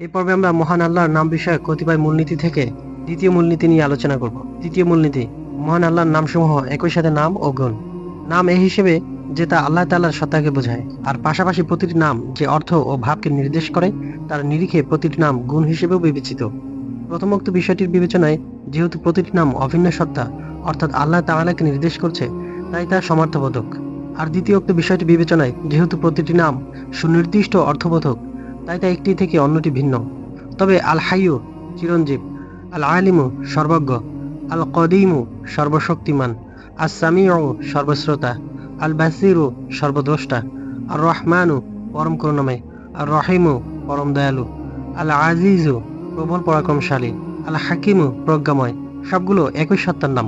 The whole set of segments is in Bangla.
এই পর্বে আমরা মহান আল্লাহর নাম বিষয়ক কতিপয় মূলনীতি থেকে দ্বিতীয় মূলনীতি নিয়ে আলোচনা করব। দ্বিতীয় মূলনীতি, মহান আল্লাহর নামসমূহ একই সাথে নাম ও গুণ। নাম এই হিসেবে যে তা আল্লাহ তাআলার সত্তাকে বোঝায়, আর পাশাপাশি প্রতিটি নাম যে অর্থ ও ভাবকে নির্দেশ করে, তার নিরিখে প্রতিটি নাম গুণ হিসেবেও বিবেচিত। প্রথমোক্ত বিষয়টির বিবেচনায় যেহেতু প্রতিটি নাম অভিন্ন সত্তা, অর্থাৎ আল্লাহ তাআলাকে নির্দেশ করছে, তাই তা সমার্থবোধক। আর দ্বিতীয়োক্ত বিষয়টি বিবেচনায় যেহেতু প্রতিটি নাম সুনির্দিষ্ট অর্থবোধক তাই তা একটি থেকে অন্যটি ভিন্ন। তবে আল হাইয়ু চিরঞ্জীব আল আলিমু সর্বজ্ঞ আল কদিমু সর্বশক্তিমান আল সামিউ সর্বশ্রোতা আল বাসিরু সর্বদ্রষ্টা আর রহমানু পরম করুণাময় আর রহিমু পরম দয়ালু আল আজিজু প্রবল পরাক্রমশালী আল হাকিমু প্রজ্ঞাময়, সবগুলো একই সত্তার নাম।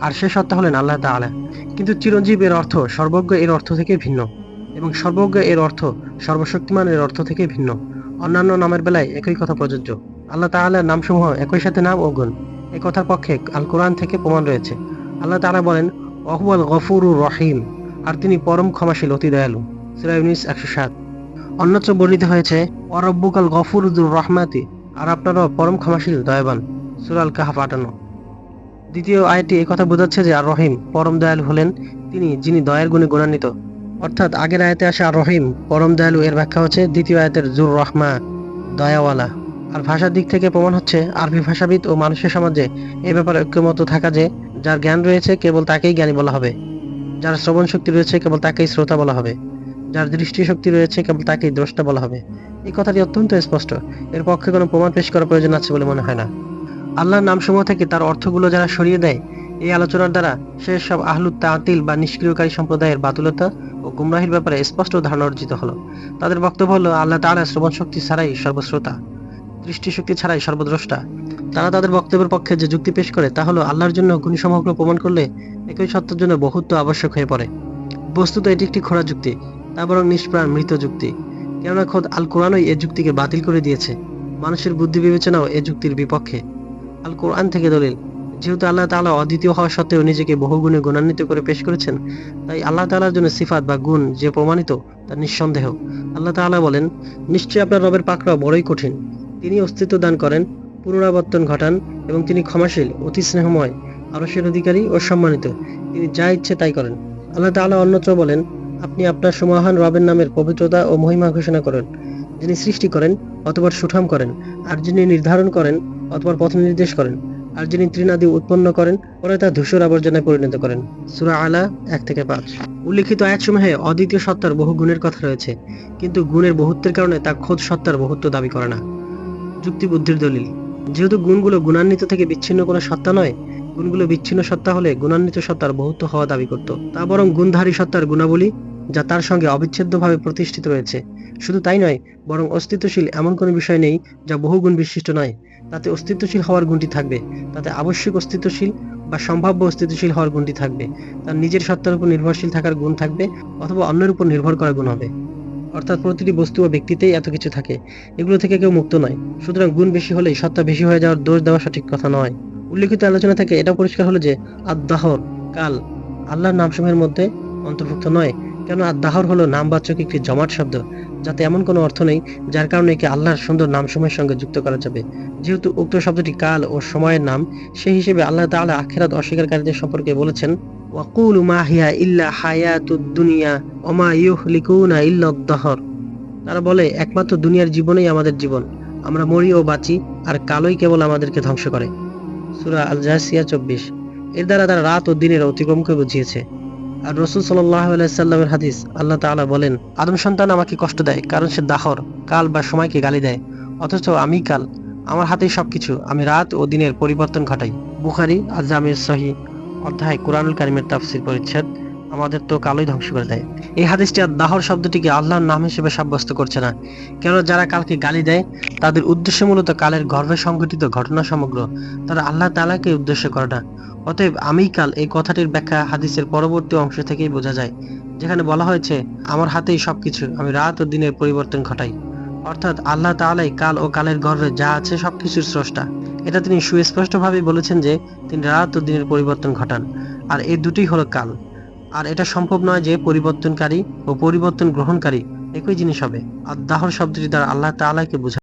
আর সে সত্তা হলেন আল্লাহ তাআলা। কিন্তু চিরঞ্জীব এর অর্থ সর্বজ্ঞ এর অর্থ থেকে ভিন্ন। এবং সর্বজ্ঞ এর অর্থ, সর্বশক্তিমান এর অর্থ থেকে ভিন্ন। অন্যান্য নামের বেলায় একই কথা প্রযোজ্য। আল্লাহ তাআলার নামসমূহ একই সাথে নাম ও গুণ। এই কথার পক্ষে আল কোরআন থেকে প্রমাণ রয়েছে। আল্লাহ তাআলা বলেন অহবল গফুরুর রহিম আর তিনি পরম ক্ষমাশীল, অতি দয়ালু। সূরা ইউনিস একশো সাত। অন্যত্র বর্ণিত হয়েছে অরব্বুকাল গফুরুদুর রহমাতি আর আপনারও পরম ক্ষমাশীল, দয়াবান। সুরাল কাহাফ আটান্ন। দ্বিতীয় আয়টি কথা বোঝাচ্ছে যে আর রহিম পরম দয়ালু হলেন তিনি, যিনি দয়ার গুণে গুণান্বিত। অর্থাৎ আগের আয়তে আসা আর রহিম পরম দয়ালু, এর ব্যাখ্যা হচ্ছে দ্বিতীয় আয়তের জুর রহমা দয়াওয়ালা। আর ভাষার দিক থেকে প্রমাণ হচ্ছে আরবি ভাষাবিদ ও মানুষের সমাজে এ ব্যাপারে ঐক্যমত থাকা যে, যার জ্ঞান রয়েছে কেবল তাকেই জ্ঞানী বলা হবে। যার শ্রবণ শক্তি রয়েছে কেবল তাকেই শ্রোতা বলা হবে। যার দৃষ্টিশক্তি রয়েছে কেবল তাকেই দ্রষ্টা বলা হবে। এই কথাটি অত্যন্ত স্পষ্ট। এর পক্ষে কোনো প্রমাণ পেশ করার প্রয়োজন আছে বলে মনে হয় না। আল্লাহর নামসমূহ থেকে তার অর্থগুলো যারা সরিয়ে দেয় এই আলোচনার দ্বারা সে সব আহলুত তাতিল বা নিষ্ক্রিয়কারী সম্প্রদায়ের বাতুলতা ও গুমরাহির ব্যাপারে স্পষ্ট ধারণা অর্জিত হলো। তাদের বক্তব্য হলো, আল্লাহ তাআলা শ্রবণ শক্তি ছাড়াই সর্বশ্রোতা, দৃষ্টিশক্তি ছাড়াই সর্বদ্রষ্টা। তারা তাদের বক্তব্যের পক্ষে যে যুক্তি পেশ করে তা হলো, আল্লাহর জন্য গুণ সমগ্র প্রমাণ করলে একই সত্যের জন্য বহুত্ব আবশ্যক হয়ে পড়ে। বস্তুত এটি একটি খোড়া যুক্তি, তা বরং নিষ্প্রাণ, মৃত যুক্তি। কেননা খোদ আল কোরআনই এ যুক্তিকে বাতিল করে দিয়েছে। মানুষের বুদ্ধি বিবেচনাও এ যুক্তির বিপক্ষে। আল কোরআন থেকে দলিল যেহেতু আল্লাহ তাআলা অদ্বিতীয় হওয়া সত্ত্বেও নিজেকে বহুগুণে গুণান্বিত করে পেশ করেছেন, তাই আল্লাহ তাআলার জন্য সিফাত বা গুণ যে প্রমাণিত, তা নিঃসন্দেহ। আল্লাহ তাআলা বলেন, নিশ্চয়ই আপনার রবের পাকড়াও বড়ই কঠিন। তিনি অস্তিত্ব দান করেন, পুনরাবর্তন ঘটান এবং তিনি ক্ষমাশীল, অতি স্নেহময়, আরশের অধিকারী ও সম্মানিত। তিনি যা ইচ্ছে তাই করেন। আল্লাহ তাআলা অন্যত্র বলেন, আপনি আপনার সমাহান রবের নামের পবিত্রতা ও মহিমা ঘোষণা করেন, যিনি সৃষ্টি করেন অথবা সুঠাম করেন, আর যিনি নির্ধারণ করেন অথবা পথ নির্দেশ করেন। আর যিনি তৃণাদি উৎপন্ন করেন, পরে তা ধূসর আবর্জনায় পরিণত করেন। সুরা আলা এক থেকে পাঁচ। উল্লিখিত আয়াতসমূহে অদ্বিতীয় সত্তার বহু গুণের কথা রয়েছে, কিন্তু গুণের বহুত্বের কারণে তা খোদ সত্তার বহুত্ব দাবি করে না। যুক্তি বুদ্ধির দলিল, যেহেতু গুণগুলো গুণান্বিত থেকে বিচ্ছিন্ন কোনো সত্তা নয়, গুণগুলো বিচ্ছিন্ন সত্তা হলে গুণান্বিত সত্তার বহুত্ব হওয়া দাবি করত। তা বরং গুণধারী সত্তার গুণাবলী, যা তার সঙ্গে অবিচ্ছেদ্যভাবে প্রতিষ্ঠিত রয়েছে। শুধু তাই নয়, বরং অস্তিত্বশীল এমন কোনো বিষয় নেই, যা বহুগুণ বিশিষ্ট নয়। তাতে অস্তিত্বশীল হওয়ার গুণটি থাকবে। তাতে আবশ্যিক অস্তিত্বশীল বা সম্ভাব্য অস্তিত্বশীল হওয়ার গুণটি থাকবে। তার নিজের সত্তার উপর নির্ভরশীল থাকার গুণ থাকবে অথবা অন্যের উপর নির্ভর করার গুণ হবে। অর্থাৎ প্রতিটি বস্তু ও ব্যক্তিতেই এত কিছু থাকে। এগুলো থেকে কেউ মুক্ত নয়। সুতরাং গুণ বেশি হলেই সত্তা বেশি হয়ে যাওয়ার দোষ দেওয়া সঠিক কথা নয়। উল্লিখিত আলোচনা থেকে এটা পরিষ্কার হলো যে আদাহর কাল, আল্লাহর নামসমূহের মধ্যে অন্তর্ভুক্ত নয়। কেন আদাহর হলো নামবাচক একটি জমাট শব্দ? যাতে এমন কোনো অর্থ নেই যার কারণে একে আল্লাহর সুন্দর নামসমূহের সঙ্গে যুক্ত করা যাবে। যেহেতু উক্ত শব্দটি কাল ও সময়ের নাম, সেই হিসেবে আল্লাহ তাআলা আখেরাত অস্বীকারীদের সম্পর্কে বলেছেন তারা বলে, একমাত্র দুনিয়ার জীবনেই আমাদের জীবন। আমরা মরি ও বাঁচি আর কালোই কেবল আমাদেরকে ধ্বংস করে। সূরা আল জাসিয়া চব্বিশ। এর দ্বারা তারা রাত ও দিনের অতিক্রমকে বুঝিয়েছে। আর রসুল সাল্লামের হাদিস, আল্লাহ তালা বলেন, আদম সন্তান আমাকে কষ্ট দেয়, কারণ সে দাহর, কাল বা সময়কে গালি দেয়, অথচ আমি কাল, আমার হাতেই সবকিছু, আমি রাত ও দিনের পরিবর্তন ঘটাই। বুখারি আজামের সহি অধ্যায় কোরআনুল কারিমের তাফসির পরিচ্ছেদ। আমাদের তো কালোই ধ্বংস করে দেয়। এই হাদিসটি আর দাহর শব্দটিকে আল্লাহর নাম হিসেবে সাব্যস্ত করছে না। কেন যারা কালকে গালি দেয়, তাদের উদ্দেশ্য মূলত কালের গর্ভে সংঘটিত ঘটনা সমগ্র। তারা আল্লাহ তালাকে উদ্দেশ্য করে না। অতএব আমি কাল এই কথাটির ব্যাখ্যা হাদিসের পরবর্তী অংশ থেকেই বোঝা যায়। যেখানে বলা হয়েছে, আমার হাতেই সবকিছু, আমি রাত ও দিনের পরিবর্তন ঘটাই। অর্থাৎ আল্লাহ তাআলাই কাল ও কালের গর্ভে যা আছে সবকিছুর স্রষ্টা। এটা তিনি সুস্পষ্টভাবে বলেছেন যে তিনি রাত ও দিনের পরিবর্তন ঘটান। আর এই দুটোই হলো কাল। আর এটা সম্ভব নয় যে পরিবর্তনকারী ও পরিবর্তন গ্রহণকারী একই জিনিস হবে। আর দাহর শব্দটি দ্বারা আল্লাহ তালাকে বোঝায়